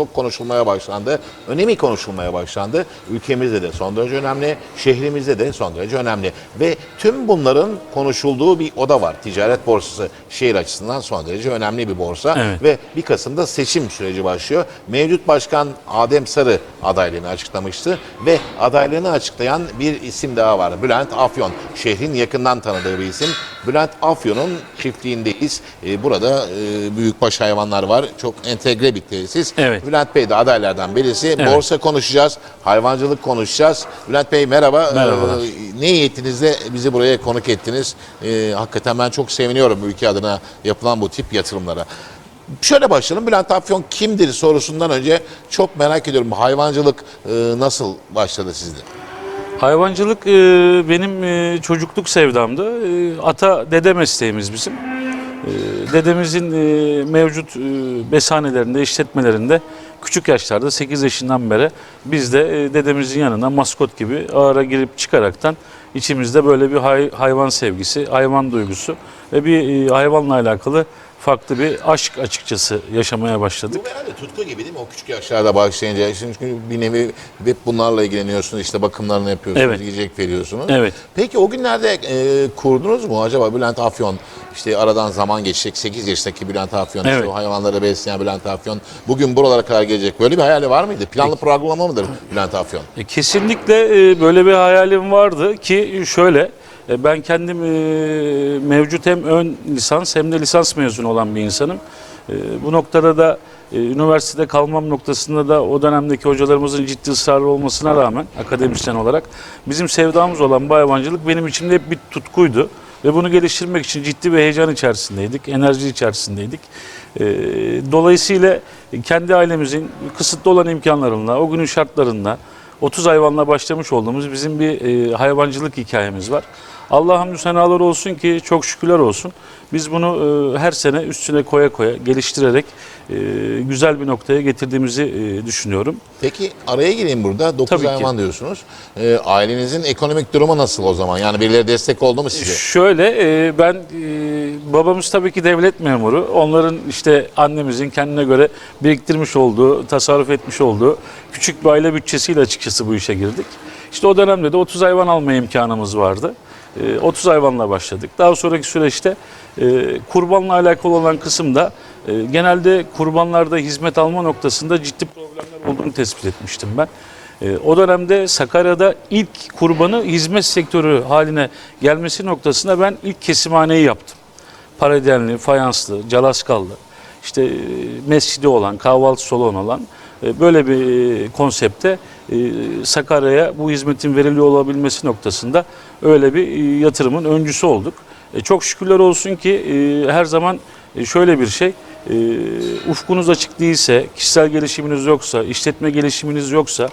çok konuşulmaya başlandı. Önemi konuşulmaya başlandı. Ülkemizde de son derece önemli, şehrimizde de son derece önemli. Ve tüm bunların konuşulduğu bir oda var. Ticaret borsası şehir açısından son derece önemli bir borsa. Evet. Ve 1 Kasım'da seçim süreci başlıyor. Mevcut başkan Adem Sarı adaylığını açıklamıştı. Ve adaylığını açıklayan bir isim daha var. Bülent Afyon. Şehrin yakından tanıdığı bir isim. Bülent Afyon'un çiftliğindeyiz. Ee, burada e, büyükbaş hayvanlar var. Çok entegre bir tesis. Evet. Bülent Bey de adaylardan birisi. Evet. Borsa konuşacağız, hayvancılık konuşacağız. Bülent Bey merhaba. Merhabalar. Ee, ne niyetinizle bizi buraya konuk ettiniz? Ee, hakikaten ben çok seviniyorum ülke adına yapılan bu tip yatırımlara. Şöyle başlayalım. Bülent Afyon kimdir sorusundan önce çok merak ediyorum. Hayvancılık e, nasıl başladı sizde? Hayvancılık e, benim e, çocukluk sevdamdı. E, ata dede mesleğimiz bizim. E, dedemizin e, mevcut e, besanelerinde, işletmelerinde küçük yaşlarda 8 yaşından beri biz de e, dedemizin yanına maskot gibi ağara girip çıkaraktan içimizde böyle bir hay- hayvan sevgisi, hayvan duygusu ve bir hayvanla alakalı farklı bir aşk açıkçası yaşamaya başladık. Bu herhalde tutku gibi değil mi? O küçük yaşlarda başlayınca. Çünkü bir nevi hep bunlarla ilgileniyorsunuz. işte bakımlarını yapıyorsunuz, Evet. yiyecek veriyorsunuz. Evet. Peki o günlerde e, kurdunuz mu acaba Bülent Afyon? işte aradan zaman geçecek. 8 yaşındaki Bülent Afyon, işte Evet. o hayvanları besleyen Bülent Afyon. Bugün buralara kadar gelecek. Böyle bir hayali var mıydı? Planlı programlama mıdır Bülent Afyon? E, Kesinlikle e, böyle bir hayalim vardı ki şöyle ben kendim e, mevcut hem ön lisans hem de lisans mezunu olan bir insanım. E, Bu noktada da e, üniversitede kalmam noktasında da o dönemdeki hocalarımızın ciddi ısrarlı olmasına rağmen akademisyen olarak bizim sevdamız olan bu hayvancılık benim içimde hep bir tutkuydu. Ve bunu geliştirmek için ciddi bir heyecan içerisindeydik, enerji içerisindeydik. E, Dolayısıyla kendi ailemizin kısıtlı olan imkanlarında, o günün şartlarında 30 hayvanla başlamış olduğumuz bizim bir e, hayvancılık hikayemiz var. Allah hamdü senalar olsun ki çok şükürler olsun. Biz bunu e, her sene üstüne koya koya geliştirerek e, güzel bir noktaya getirdiğimizi e, düşünüyorum. Peki araya gireyim burada. 9 Tabii ki. hayvan diyorsunuz. E, ailenizin ekonomik durumu nasıl o zaman? Yani birileri destek oldu mu size? Şöyle e, ben e, babamız tabii ki devlet memuru. Onların işte annemizin kendine göre biriktirmiş olduğu, tasarruf etmiş olduğu küçük bir aile bütçesiyle açıkçası bu işe girdik. İşte o dönemde de 30 hayvan alma imkanımız vardı. E, 30 hayvanla başladık. Daha sonraki süreçte e, kurbanla alakalı olan kısımda e, genelde kurbanlarda hizmet alma noktasında ciddi problemler olduğunu tespit etmiştim ben. E, O dönemde Sakarya'da ilk kurbanı hizmet sektörü haline gelmesi noktasında ben ilk kesimhaneyi yaptım. Paradenli, fayanslı, calaskallı, işte e, mescidi olan, kahvaltı salonu olan e, böyle bir e, konsepte e, Sakarya'ya bu hizmetin veriliyor olabilmesi noktasında öyle bir e, yatırımın öncüsü olduk. E, Çok şükürler olsun ki e, her zaman e, şöyle bir şey, e, ufkunuz açık değilse, kişisel gelişiminiz yoksa, işletme gelişiminiz yoksa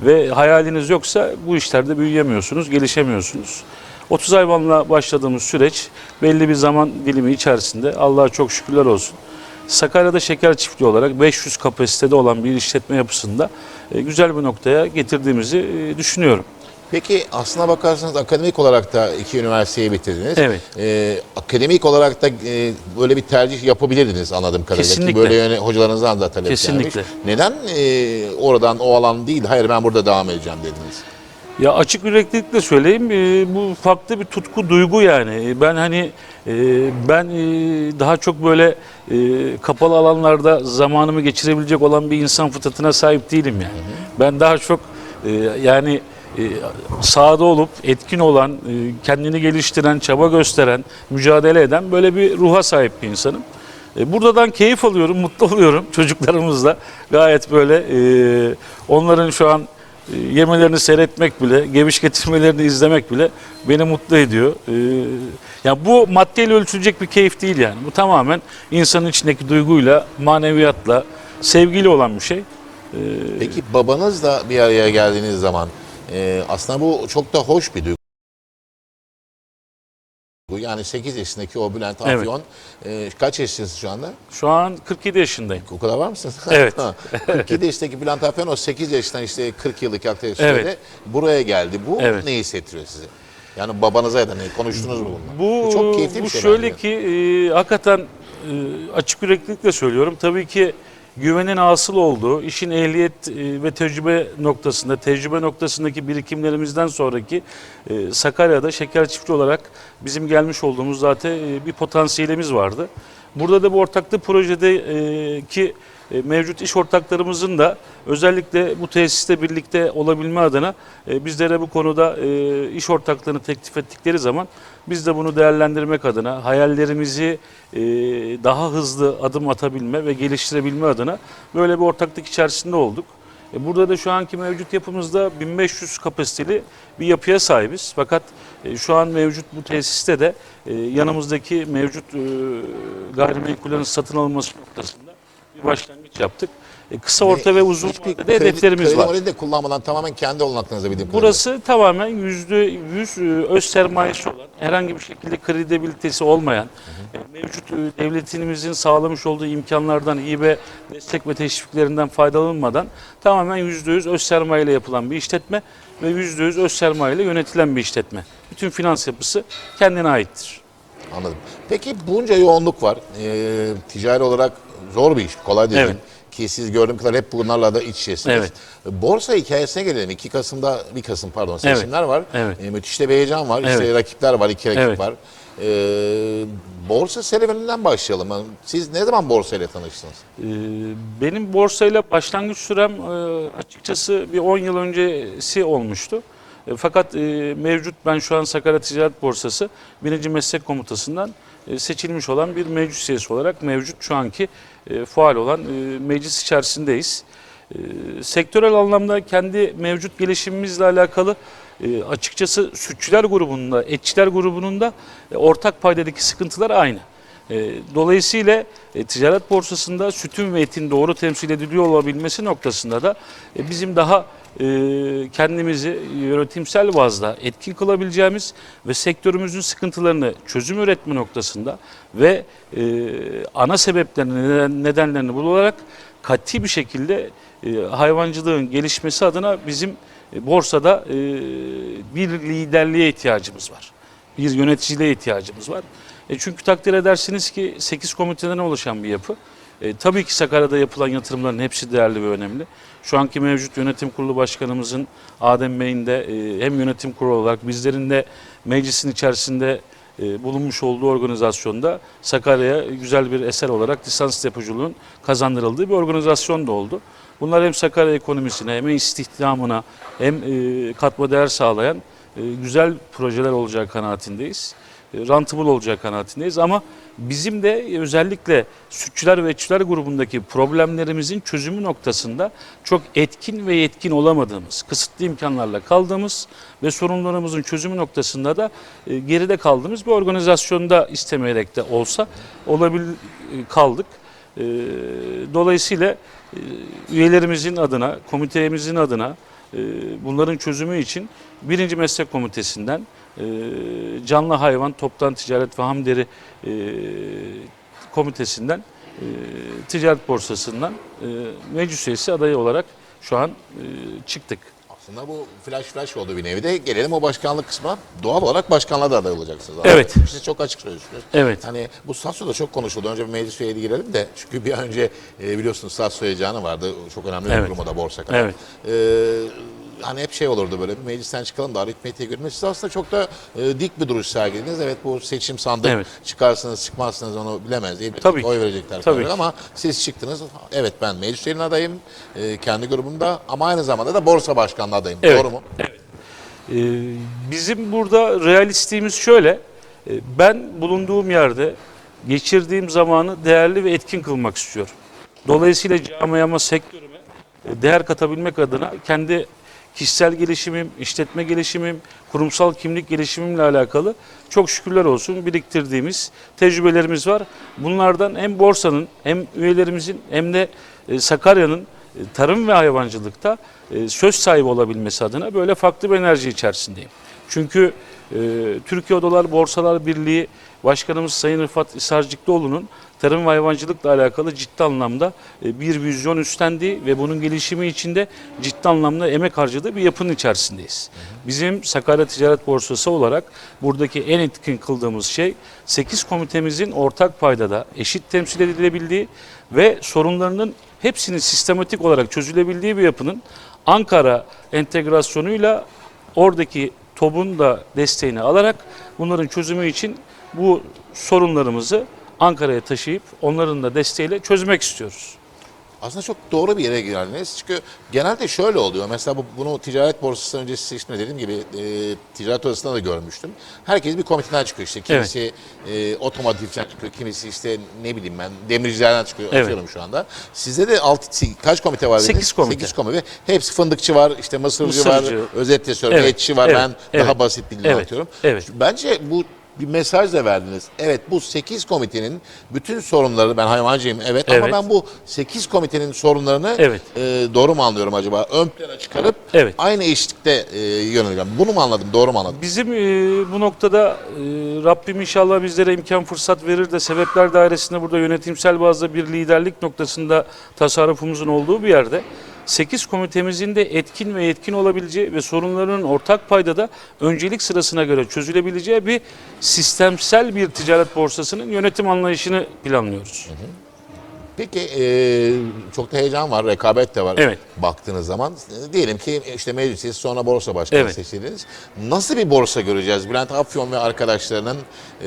ve hayaliniz yoksa bu işlerde büyüyemiyorsunuz, gelişemiyorsunuz. 30 hayvanla başladığımız süreç belli bir zaman dilimi içerisinde Allah'a çok şükürler olsun. Sakarya'da şeker çiftliği olarak 500 kapasitede olan bir işletme yapısında e, güzel bir noktaya getirdiğimizi e, düşünüyorum. Peki aslına bakarsanız akademik olarak da iki üniversiteyi bitirdiniz. Evet. Ee, akademik olarak da e, böyle bir tercih yapabilirdiniz anladığım kadarıyla. Ki Kesinlikle. böyle yöne, hocalarınızdan da talep Kesinlikle. gelmiş. Neden e, oradan o alan değil, hayır ben burada devam edeceğim dediniz? Ya açık yüreklilikle söyleyeyim e, bu farklı bir tutku duygu yani. E, Ben hani e, ben e, daha çok böyle e, kapalı alanlarda zamanımı geçirebilecek olan bir insan fıtratına sahip değilim yani. Ben daha çok e, yani e, sahada olup etkin olan, e, kendini geliştiren, çaba gösteren, mücadele eden böyle bir ruha sahip bir insanım. E, Buradan keyif alıyorum, mutlu oluyorum çocuklarımızla. Gayet böyle e, onların şu an yemelerini seyretmek bile, geviş getirmelerini izlemek bile beni mutlu ediyor. E, yani bu maddeyle ölçülecek bir keyif değil yani. Bu tamamen insanın içindeki duyguyla, maneviyatla, sevgiyle olan bir şey. Peki babanızla bir araya geldiğiniz zaman e, aslında bu çok da hoş bir duygu. Yani 8 yaşındaki o Bülent Evet. Afyon, e, kaç yaşındasınız şu anda? Şu an 47 yaşındayım. O kadar var mısınız? Evet. Ha, 47 yaşındaki Bülent Afyon o 8 yaşından işte 40 yıllık yaklaşık sürede Evet. buraya geldi. Bu Evet. ne hissettiriyor size? Yani babanıza ya da ne konuştunuz mu bununla? Bu, çok keyifli bu bir şey şöyle bence. ki e, hakikaten e, açık yüreklilikle söylüyorum. Tabii ki güvenin asıl olduğu, işin ehliyet e, ve tecrübe noktasında, tecrübe noktasındaki birikimlerimizden sonraki e, Sakarya'da şeker çiftçi olarak bizim gelmiş olduğumuz zaten e, bir potansiyelimiz vardı. Burada da bu ortaklık projedeki mevcut iş ortaklarımızın da özellikle bu tesiste birlikte olabilme adına e, bizlere bu konuda e, iş ortaklığını teklif ettikleri zaman biz de bunu değerlendirmek adına hayallerimizi e, daha hızlı adım atabilme ve geliştirebilme adına böyle bir ortaklık içerisinde olduk. E, Burada da şu anki mevcut yapımızda 1500 kapasiteli bir yapıya sahibiz. Fakat e, şu an mevcut bu tesiste de e, yanımızdaki mevcut e, gayrimenkullerin satın alınması noktasında bir başlangıç yaptık. E, Kısa, orta ve uzun Hiçbir vadede kredi- hedeflerimiz kredi var. modeli de kullanmadan tamamen kendi olanaklarınıza bildiğim kadarıyla. Burası tamamen yüzde yüz e, öz sermayesi olan, herhangi bir şekilde kredibilitesi olmayan, e, mevcut e, devletimizin sağlamış olduğu imkanlardan, hibe, destek ve teşviklerinden faydalanmadan tamamen yüzde yüz öz sermayeyle yapılan bir işletme ve yüzde yüz öz sermayeyle yönetilen bir işletme. Bütün finans yapısı kendine aittir. Anladım. Peki bunca yoğunluk var. Ee, ticari olarak zor bir iş. Kolay değil. Evet. Ki siz gördüğüm kadar hep bunlarla da iç içesiniz. Evet. Borsa hikayesine gelelim. 2 Kasım'da, 1 Kasım pardon seçimler var. Evet. Ee, müthiş de bir heyecan var. İşte Evet. rakipler var, iki rakip Evet. var. Ee, borsa serüveninden başlayalım. Siz ne zaman borsayla tanıştınız? Ee, Benim borsayla başlangıç sürem e, açıkçası bir 10 yıl öncesi olmuştu. E, Fakat e, mevcut ben şu an Sakarya Ticaret Borsası 1. Meslek Komutası'ndan e, seçilmiş olan bir meclis üyesi olarak mevcut şu anki e, faal olan e, meclis içerisindeyiz. E, Sektörel anlamda kendi mevcut gelişimimizle alakalı e, açıkçası sütçüler grubunda, etçiler grubunun da e, ortak paydadaki sıkıntılar aynı. E, Dolayısıyla e, ticaret borsasında sütün ve etin doğru temsil ediliyor olabilmesi noktasında da e, bizim daha kendimizi yönetimsel bazda etkin kılabileceğimiz ve sektörümüzün sıkıntılarını çözüm üretme noktasında ve ana sebeplerini, neden- nedenlerini bularak kat'i bir şekilde hayvancılığın gelişmesi adına bizim borsada bir liderliğe ihtiyacımız var. Bir yöneticiliğe ihtiyacımız var. E çünkü takdir edersiniz ki 8 komiteden oluşan bir yapı. E, tabii ki Sakarya'da yapılan yatırımların hepsi değerli ve önemli. Şu anki mevcut yönetim kurulu başkanımızın Adem Bey'in de e, hem yönetim kurulu olarak bizlerin de meclisin içerisinde e, bulunmuş olduğu organizasyonda Sakarya'ya güzel bir eser olarak lisans depoculuğun kazandırıldığı bir organizasyon da oldu. Bunlar hem Sakarya ekonomisine hem istihdamına hem e, katma değer sağlayan e, güzel projeler olacağı kanaatindeyiz. E, rentable olacağı kanaatindeyiz ama bizim de özellikle sütçüler ve etçiler grubundaki problemlerimizin çözümü noktasında çok etkin ve yetkin olamadığımız, kısıtlı imkanlarla kaldığımız ve sorunlarımızın çözümü noktasında da e, geride kaldığımız bir organizasyonda istemeyerek de olsa olabil e, kaldık. E, Dolayısıyla üyelerimizin adına, komitemizin adına bunların çözümü için birinci meslek komitesinden canlı hayvan toptan ticaret ve hamderi e, komitesinden e, ticaret borsasından e, meclis üyesi adayı olarak şu an çıktık. Aslında bu flash flash oldu bir nevi de. Gelelim o başkanlık kısmına. Doğal olarak başkanlığa da aday olacaksınız. Evet. Siz çok açık söylüyorsunuz. Evet. Hani bu Sassu'da çok konuşuldu. Önce bir meclis üyeliği girelim de. Çünkü bir önce e, biliyorsunuz Sassu heyecanı vardı. Çok önemli bir Evet. kurum o da borsa kadar. Evet. E, hani hep şey olurdu böyle bir meclisten çıkalım da aritmetiğe göre. Siz aslında çok da e, dik bir duruş sergilediniz. Evet bu seçim sandık. Evet. Çıkarsınız çıkmazsınız onu bilemez. Elbette Tabii oy verecekler. Tabii. Ama siz çıktınız. Evet ben meclis üyeliğine adayım. e, kendi grubumda ama aynı zamanda da borsa başkanlığı adayım. Evet. Doğru mu? Ee, bizim burada realistliğimiz şöyle. e, Ben bulunduğum yerde geçirdiğim zamanı değerli ve etkin kılmak istiyorum. Dolayısıyla camiama, sektörüme e, değer katabilmek adına kendi kişisel gelişimim, işletme gelişimim, kurumsal kimlik gelişimimle alakalı çok şükürler olsun biriktirdiğimiz tecrübelerimiz var. Bunlardan hem borsanın hem üyelerimizin hem de e, Sakarya'nın e, tarım ve hayvancılıkta e, söz sahibi olabilmesi adına böyle farklı bir enerji içerisindeyim. Çünkü e, Türkiye Odalar Borsalar Birliği Başkanımız Sayın Rıfat İsarcıklıoğlu'nun tarım ve hayvancılıkla alakalı ciddi anlamda e, bir vizyon üstlendiği ve bunun gelişimi için de ciddi anlamda emek harcadığı bir yapının içerisindeyiz. Bizim Sakarya Ticaret Borsası olarak buradaki en etkin kıldığımız şey 8 komitemizin ortak paydada eşit temsil edilebildiği ve sorunlarının hepsinin sistematik olarak çözülebildiği bir yapının Ankara entegrasyonuyla oradaki TOB'un da desteğini alarak bunların çözümü için bu sorunlarımızı Ankara'ya taşıyıp onların da desteğiyle çözmek istiyoruz. Aslında çok doğru bir yere geldiniz. Çünkü genelde şöyle oluyor. Mesela bu, bunu ticaret borsası öncesi seçimde dediğim gibi e, ticaret odasında da görmüştüm. Herkes bir komiteden çıkıyor işte. Kimisi e, otomotivden çıkıyor, kimisi işte ne bileyim ben demircilerden çıkıyor. Evet. Atıyorum şu anda. Sizde de altı, kaç komite var dediniz? Sekiz komite. 8 komite. Hepsi fındıkçı var, işte mısırcı, Mısırcı. var, özetle söylüyorum, Evet, etçi var. evet, ben evet, daha basit dilde evet, anlatıyorum. evet. Bence bu bir mesaj da verdiniz. Evet bu 8 komitenin bütün sorunları ben hayvancıyım evet, ama Evet. ben bu 8 komitenin sorunlarını Evet. e, doğru mu anlıyorum acaba? Ön plana çıkarıp Evet. aynı eşlikte e, yöneliyorum. Bunu mu anladım? Doğru mu anladım? Bizim e, bu noktada e, Rabbim inşallah bizlere imkan fırsat verir de sebepler dairesinde burada yönetimsel bazda bir liderlik noktasında tasarrufumuzun olduğu bir yerde 8 komitemizin de etkin ve yetkin olabileceği ve sorunların ortak paydada öncelik sırasına göre çözülebileceği bir sistemsel bir ticaret borsasının yönetim anlayışını planlıyoruz. Peki e, çok da heyecan var, rekabet de var Evet. baktığınız zaman. Diyelim ki işte meclisiz sonra borsa başkanı Evet. seçildiniz. Nasıl bir borsa göreceğiz? Bülent Afyon ve arkadaşlarının e,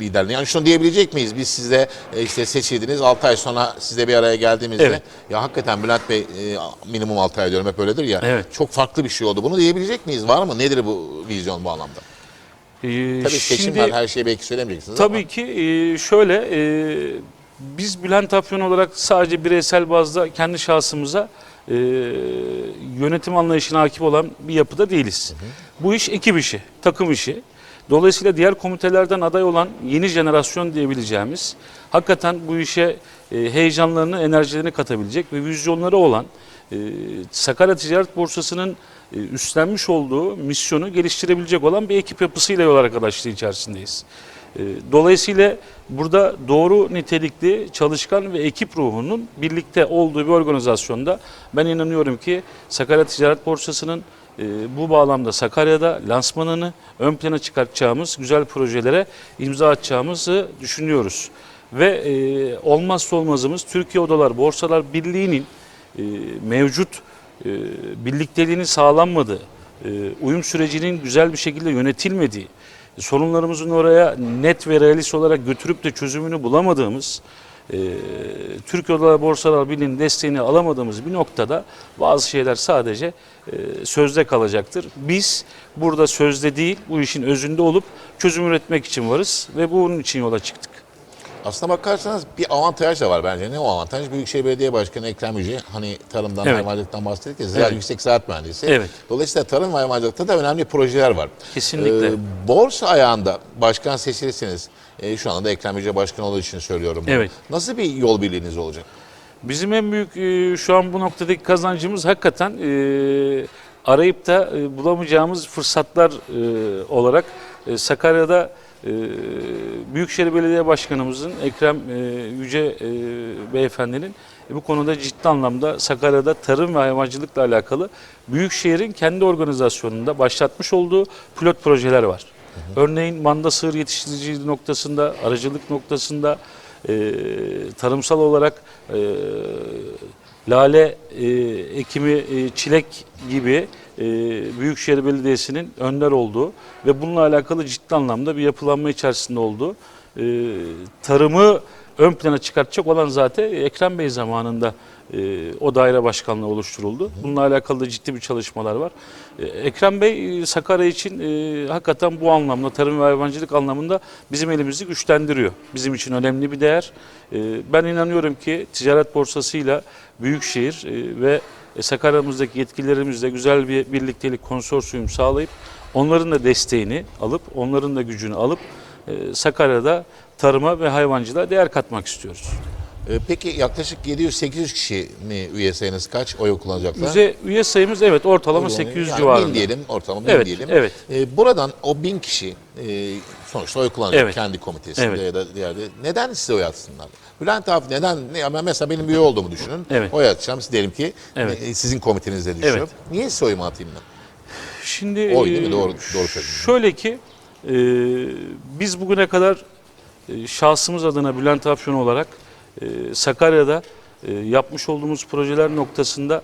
liderliği. Yani şunu diyebilecek miyiz? Biz sizde e, işte seçildiniz 6 ay sonra sizle bir araya geldiğimizde Evet. ya hakikaten Bülent Bey e, minimum 6 ay diyorum hep öyledir ya. Evet. Çok farklı bir şey oldu. Bunu diyebilecek miyiz? Var mı? Nedir bu vizyon bu anlamda? E, Tabii seçim şimdi- var her şeyi belki söylemeyeceksiniz ama. Tabii ki e, şöyle e, biz Bülent Afyon olarak sadece bireysel bazda kendi şahsımıza e, yönetim anlayışına hakim olan bir yapıda değiliz. Bu iş ekip işi, takım işi. Dolayısıyla diğer komitelerden aday olan yeni jenerasyon diyebileceğimiz hakikaten bu işe e, heyecanlarını, enerjilerini katabilecek ve vizyonları olan e, Sakarya Ticaret Borsası'nın e, üstlenmiş olduğu misyonu geliştirebilecek olan bir ekip yapısıyla yol arkadaşlığı içerisindeyiz. E, Dolayısıyla burada doğru nitelikli, çalışkan ve ekip ruhunun birlikte olduğu bir organizasyonda ben inanıyorum ki Sakarya Ticaret Borsası'nın e, bu bağlamda Sakarya'da lansmanını ön plana çıkartacağımız güzel projelere imza atacağımızı düşünüyoruz. Ve e, olmazsa olmazımız Türkiye Odalar Borsalar Birliği'nin e, mevcut birlikteliğinin sağlanmadığı, uyum sürecinin güzel bir şekilde yönetilmediği, sorunlarımızın oraya net ve realist olarak götürüp de çözümünü bulamadığımız, e, Türkiye Odalar Borsalar Birliği'nin desteğini alamadığımız bir noktada bazı şeyler sadece e, sözde kalacaktır. Biz burada sözde değil, bu işin özünde olup çözüm üretmek için varız ve bunun için yola çıktık. Aslına bakarsanız bir avantaj da var bence. Ne o avantaj? Büyükşehir Belediye Başkanı Ekrem Yüce hani tarımdan, Evet. hayvancılıktan bahsettik ya. Ziraat Evet. Yüksek Ziraat Mühendisi. Evet. Dolayısıyla tarım ve hayvancılıkta da önemli projeler var. Kesinlikle. Ee, borsa ayağında başkan seçilirseniz, e, şu anda da Ekrem Yüce Başkan olduğu için söylüyorum bunu. Evet. Nasıl bir yol birliğiniz olacak? Bizim en büyük e, şu an bu noktadaki kazancımız hakikaten e, arayıp da e, bulamayacağımız fırsatlar e, olarak e, Sakarya'da Büyükşehir Belediye Başkanımızın Ekrem e, Yüce e, Beyefendinin e, bu konuda ciddi anlamda Sakarya'da tarım ve hayvancılıkla alakalı Büyükşehir'in kendi organizasyonunda başlatmış olduğu pilot projeler var. Örneğin manda sığır yetiştiriciliği noktasında, aracılık noktasında, tarımsal olarak lale e, ekimi, e, çilek gibi e, Büyükşehir Belediyesi'nin önder olduğu ve bununla alakalı ciddi anlamda bir yapılanma içerisinde olduğu e, tarımı ön plana çıkartacak olan zaten Ekrem Bey zamanında e, o daire başkanlığı oluşturuldu. Bununla alakalı ciddi bir çalışmalar var. E, Ekrem Bey e, Sakarya için e, hakikaten bu anlamda tarım ve hayvancılık anlamında bizim elimizi güçlendiriyor. Bizim için önemli bir değer. E, ben inanıyorum ki ticaret borsasıyla Büyükşehir e, ve Sakarya'mızdaki yetkililerimizle güzel bir birliktelik konsorsiyum sağlayıp onların da desteğini alıp onların da gücünü alıp e, Sakarya'da tarıma ve hayvancılığa değer katmak istiyoruz. Ee, peki yaklaşık 700-800 kişi mi üye sayınız kaç oy kullanacaklar? Üye, üye sayımız evet ortalama Yani 800 bin civarında. diyelim, ortalama bin Evet, diyelim. evet. Ee, buradan o bin kişi e, sonuçta oy kullanacak Evet. kendi komitesinde Evet. ya da diğerde. Neden size oy atsınlar? Bülent abi neden? Ne, ama mesela benim üye olduğumu düşünün. Evet. Oy atacağım. Siz diyelim ki Evet. e, sizin komitenizde düşüyor. Evet. Niye size oyumu atayım ben? Şimdi Oy değil mi? e, Doğru- doğru söyledin. Şöyle ki e, biz bugüne kadar e, şahsımız adına Bülent Afyon olarak e, Sakarya'da e, yapmış olduğumuz projeler noktasında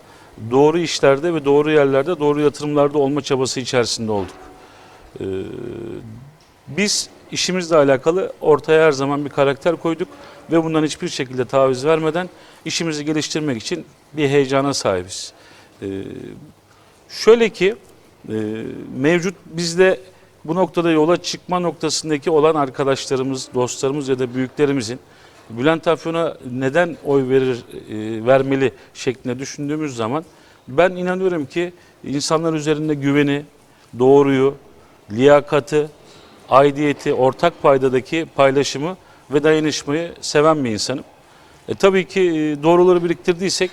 doğru işlerde ve doğru yerlerde doğru yatırımlarda olma çabası içerisinde olduk. E, biz işimizle alakalı ortaya her zaman bir karakter koyduk ve bundan hiçbir şekilde taviz vermeden işimizi geliştirmek için bir heyecana sahibiz. E, Şöyle ki e, mevcut bizde bu noktada yola çıkma noktasındaki olan arkadaşlarımız, dostlarımız ya da büyüklerimizin Bülent Afyon'a neden oy verir, e, vermeli şeklinde düşündüğümüz zaman ben inanıyorum ki insanlar üzerinde güveni, doğruyu, liyakatı, aidiyeti, ortak paydadaki paylaşımı ve dayanışmayı seven bir insanım. E, tabii ki e, doğruları biriktirdiysek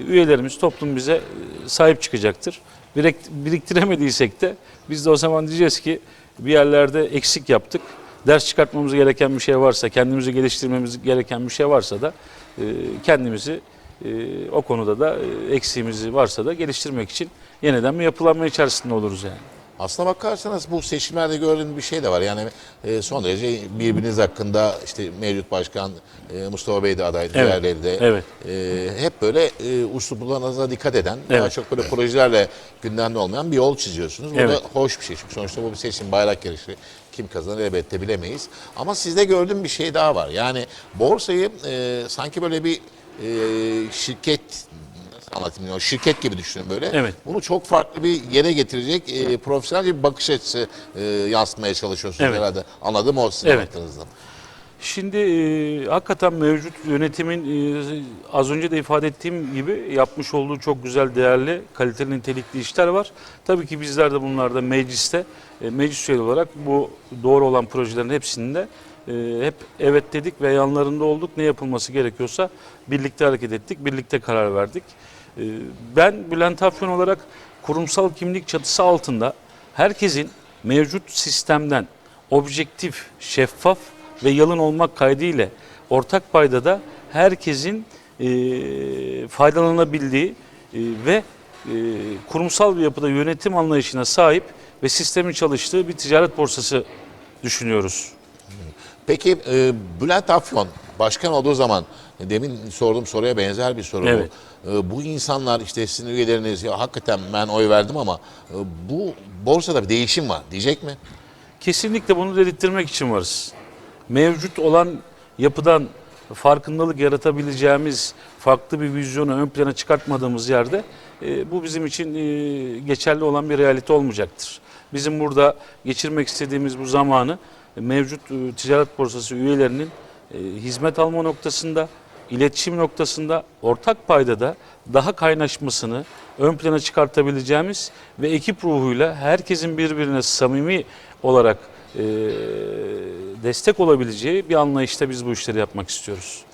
e, üyelerimiz, toplum bize e, sahip çıkacaktır. Birik- Biriktiremediysek de biz de o zaman diyeceğiz ki bir yerlerde eksik yaptık. Ders çıkartmamız gereken bir şey varsa, kendimizi geliştirmemiz gereken bir şey varsa da e, kendimizi e, o konuda da e, eksiğimizi varsa da geliştirmek için yeniden bir yapılanma içerisinde oluruz yani. Aslına bakarsanız bu seçimlerde gördüğüm bir şey de var. Yani e, son derece birbiriniz hakkında işte mevcut başkan e, Mustafa Bey de aday, diğerleri de evet. e, hep böyle e, usluplarınıza dikkat eden, daha Evet. çok böyle projelerle gündemde olmayan bir yol çiziyorsunuz. Bu Evet. da hoş bir şey. Çünkü sonuçta bu bir seçim bayrak yarışı. Kim kazanır elbette bilemeyiz. Ama sizde gördüğüm bir şey daha var. Yani borsayı e, sanki böyle bir e, şirket anlatayım o şirket gibi düşünün böyle. Evet. Bunu çok farklı bir yere getirecek e, profesyonel bir bakış açısı e, yansıtmaya çalışıyorsunuz Evet. herhalde. Anladım o sizin Evet. anlattığınızdan. Şimdi e, hakikaten mevcut yönetimin e, az önce de ifade ettiğim gibi yapmış olduğu çok güzel, değerli, kaliteli, nitelikli işler var. Tabii ki bizler de bunlarda mecliste, e, meclis üyeli olarak bu doğru olan projelerin hepsinde e, hep evet dedik ve yanlarında olduk. Ne yapılması gerekiyorsa birlikte hareket ettik, birlikte karar verdik. E, ben Bülent Afyon olarak kurumsal kimlik çatısı altında herkesin mevcut sistemden objektif, şeffaf ve yalın olmak kaydıyla ortak paydada herkesin e, faydalanabildiği e, ve e, kurumsal bir yapıda yönetim anlayışına sahip ve sistemin çalıştığı bir ticaret borsası düşünüyoruz. Peki Bülent Afyon başkan olduğu zaman demin sorduğum soruya benzer bir soru Evet. bu. E, bu insanlar işte sizin üyeleriniz ya hakikaten ben oy verdim ama e, bu borsada bir değişim var diyecek mi? Kesinlikle bunu dedirttirmek için varız. Mevcut olan yapıdan farkındalık yaratabileceğimiz farklı bir vizyonu ön plana çıkartmadığımız yerde e, bu bizim için e, geçerli olan bir realite olmayacaktır. Bizim burada geçirmek istediğimiz bu zamanı mevcut e, ticaret borsası üyelerinin e, hizmet alma noktasında, iletişim noktasında, ortak paydada daha kaynaşmasını ön plana çıkartabileceğimiz ve ekip ruhuyla herkesin birbirine samimi olarak e, destek olabileceği bir anlayışta biz bu işleri yapmak istiyoruz.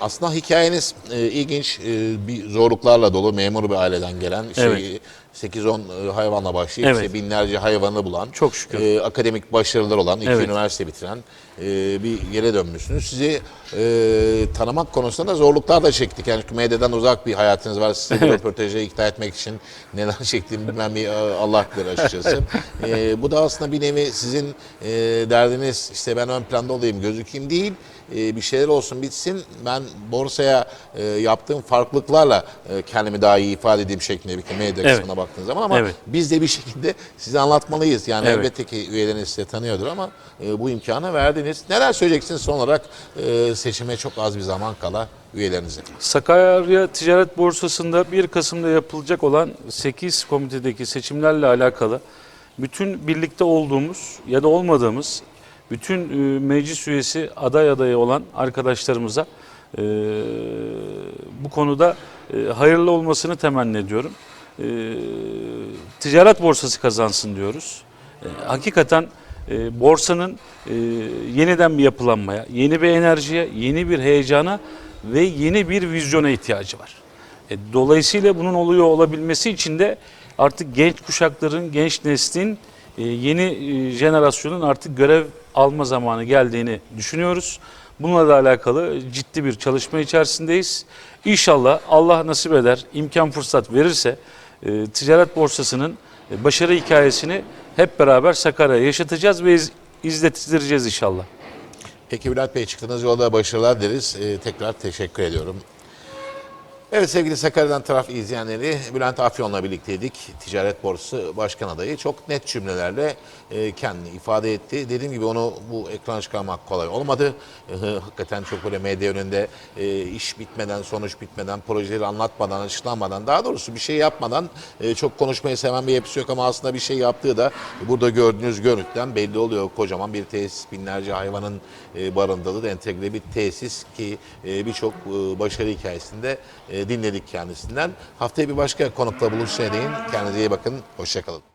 Aslında hikayeniz e, ilginç, e, bir zorluklarla dolu memur bir aileden gelen, işte Evet. 8-10 e, hayvanla başlayıp Evet. işte binlerce hayvanı bulan, Çok şükür. e, akademik başarılar olan, iki Evet. üniversite bitiren e, bir yere dönmüşsünüz. Sizi e, tanımak konusunda da zorluklar da çektik. Yani çünkü medyadan uzak bir hayatınız var. Sizi bu röportaja ikna etmek için neler çektiğimi bilmem bir e, Allah bilir açıkçası. E, bu da aslında bir nevi sizin e, derdiniz işte ben ön planda olayım, gözükeyim değil e, bir şeyler olsun bitsin. Ben borsaya e, yaptığım farklılıklarla e, kendimi daha iyi ifade edeyim şeklinde bir medya Evet. kısmına baktığınız zaman ama Evet. biz de bir şekilde size anlatmalıyız. Yani Evet. elbette ki üyeleriniz size tanıyordur ama e, bu imkanı verdiniz. Neler söyleyeceksiniz son olarak e, seçime çok az bir zaman kala üyelerinize? Sakarya Ticaret Borsası'nda 1 Kasım'da yapılacak olan 8 komitedeki seçimlerle alakalı bütün birlikte olduğumuz ya da olmadığımız bütün e, meclis üyesi aday adayı olan arkadaşlarımıza e, bu konuda e, hayırlı olmasını temenni ediyorum. E, ticaret borsası kazansın diyoruz. E, hakikaten e, borsanın e, yeniden bir yapılanmaya, yeni bir enerjiye, yeni bir heyecana ve yeni bir vizyona ihtiyacı var. E, dolayısıyla bunun oluyor olabilmesi için de artık genç kuşakların, genç neslin, e, yeni e, jenerasyonun artık görev alma zamanı geldiğini düşünüyoruz. Bununla da alakalı ciddi bir çalışma içerisindeyiz. İnşallah Allah nasip eder, imkan fırsat verirse e, ticaret borsasının e, başarı hikayesini hep beraber Sakarya'ya yaşatacağız ve iz, izlettireceğiz inşallah. Peki Bülent Bey çıktığınız yolda başarılar deriz. Ee, tekrar teşekkür ediyorum. Evet sevgili Sakarya'dan taraf izleyenleri Bülent Afyon'la birlikteydik. Ticaret Borsası Başkan Adayı çok net cümlelerle e, kendini ifade etti. Dediğim gibi onu bu ekrana çıkarmak kolay olmadı. E, hakikaten çok böyle medya önünde e, iş bitmeden, sonuç bitmeden, projeleri anlatmadan, açıklanmadan, daha doğrusu bir şey yapmadan çok konuşmayı seven bir yapısı yok ama aslında bir şey yaptığı da burada gördüğünüz görüntüden belli oluyor. Kocaman bir tesis, binlerce hayvanın e, entegre bir tesis ki birçok e, başarı hikayesinde e, dinledik kendisinden. Haftaya bir başka konukla buluşmaya değin. Kendinize iyi bakın. Hoşçakalın.